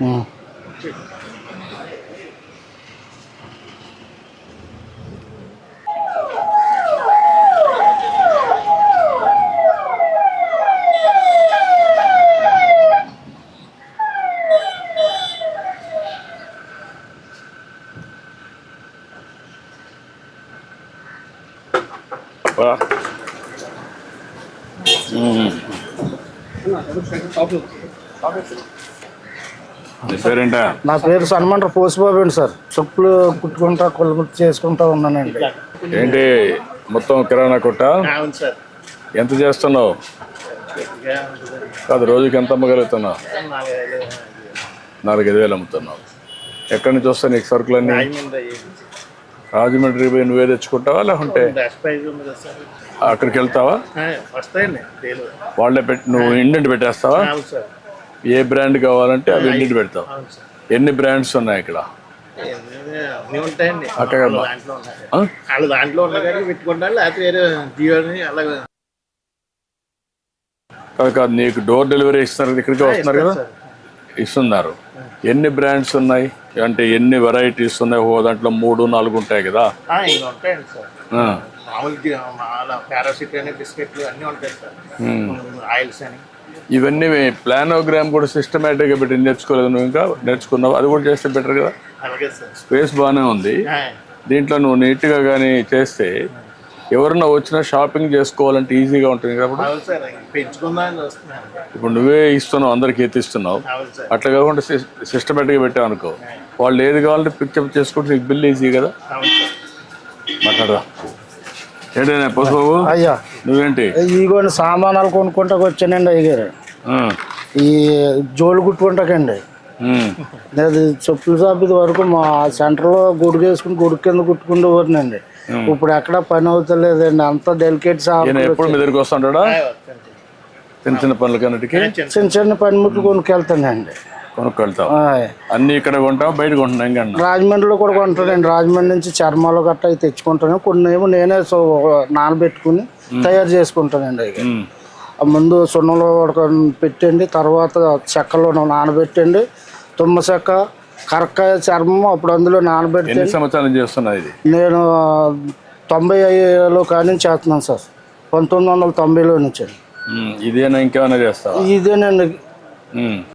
嗯。哇！嗯。పేరేంటా? నా పేరు సన్మంట పోసిబాబు అండి సార్. చెప్పులు కుట్టుకుంటా కొలుముట్టు చేసుకుంటా ఉన్నానండి. ఏంటి మొత్తం కిరాణా కొట్ట? ఎంత చేస్తున్నావు? కాదు రోజుకి ఎంత అమ్మగలుగుతున్నావు? నాలుగైదు వేలు అమ్ముతున్నావు. ఎక్కడి నుంచి వస్తాయి నీకు సరుకులన్నీ? రాజమండ్రి. రాజమండ్రి పోయి నువ్వే తెచ్చుకుంటావా లేకుంటే అక్కడికి వెళ్తావా? వాళ్ళే పెట్టి నువ్వు ఇండెంట్ పెట్టేస్తావా? ఏ బ్రాండ్ కావాలంటే అవి అవును సార్. ఎన్ని బ్రాండ్స్ ఉన్నాయి ఇక్కడ? అక్కడ వాళ్ళ దాంట్లో ఉన్న పెట్టుకుంటారు లేకపోతే కాదు నీకు డోర్ డెలివరీ ఇస్తున్నారు ఇక్కడికి వస్తున్నారు కదా? ఇస్తున్నారు. ఎన్ని బ్రాండ్స్ ఉన్నాయి? అంటే ఎన్ని వెరైటీస్ ఉన్నాయి? ఓ దాంట్లో మూడు నాలుగు ఉంటాయి కదా. ఆ, ఇవి ఉంటాయండి సార్. ఆ, మామూలు జి- మామూలు పారాసిట్ అని బిస్కెట్లు అన్నీ ఉంటాయి సార్. ఆయిల్స్ అని. ఇవన్నీ ప్లానోగ్రామ్ కూడా సిస్టమేటిక్గా పెట్టి నేర్చుకోలేదు నువ్వు ఇంకా? నేర్చుకున్నావు? అది కూడా చేస్తే బెటర్ కదా. స్పేస్ బాగానే ఉంది. దీంట్లో నువ్వు నీట్గా కానీ చేస్తే ఎవరన్నా వచ్చినా షాపింగ్ చేసుకోవాలంటే ఈజీగా ఉంటుంది కాబట్టి ఇప్పుడు? నువ్వే ఇస్తున్నావు అందరికి ఎత్తిస్తున్నావు. అట్లా కాకుండా సిస్టమేటిక్గా పెట్టావు అనుకో. వాళ్ళు ఏది కావాలంటే పిక్చప్ చేసుకుంటే నీకు బిల్ ఈజీ కదా? మాట్లాడదా ఏంటైనా పసుబాబు అయ్యా. నువ్వేంటి? ఇగోని సామానాలు కొనుక్కుంటాకు వచ్చానండి అయ్యారు ఆ, ఈ జోలు కుట్టుకుంటాకండి. అది చెప్పుల షాప్ ఇది వరకు మా సెంటర్లో గుడికి వేసుకుని గుడి కింద కుట్టుకుంటూ ఇప్పుడు ఎక్కడ పని అవుతలేదండి. అంత డెలికేట్ ఎప్పుడు మీ దగ్గరికి వస్తుంటాడా. చిన్న చిన్న పనులకన్నిటికీ చిన్న చిన్న పనిముట్లు కొనుక్కెళ్తానండి. అన్ని ఇక్కడ బయట ఇంకా రాజమండ్రిలో కూడా కొంటానండి. రాజమండ్రి నుంచి చర్మాలు గట్రా అవి తెచ్చుకుంటాను. కొన్ని ఏమో నేనే సో నానబెట్టుకుని తయారు చేసుకుంటానండి అవి. ఆ ముందు సున్నంలో పెట్టండి తర్వాత చెక్కలో నానబెట్టండి తుమ్మ చెక్క కరక్కాయ చర్మం అప్పుడు అందులో నానబెట్టి ఎన్ని సంవత్సరాలు ఇది? నేను తొంభై ఐదులో కానీ చేస్తున్నాను సార్. పంతొమ్మిది వందల తొంభైలో నుంచి. ఉమ్, ఇదేనా ఇంకేమైనా చేస్తావా? ఇదేనండి. ఉమ్.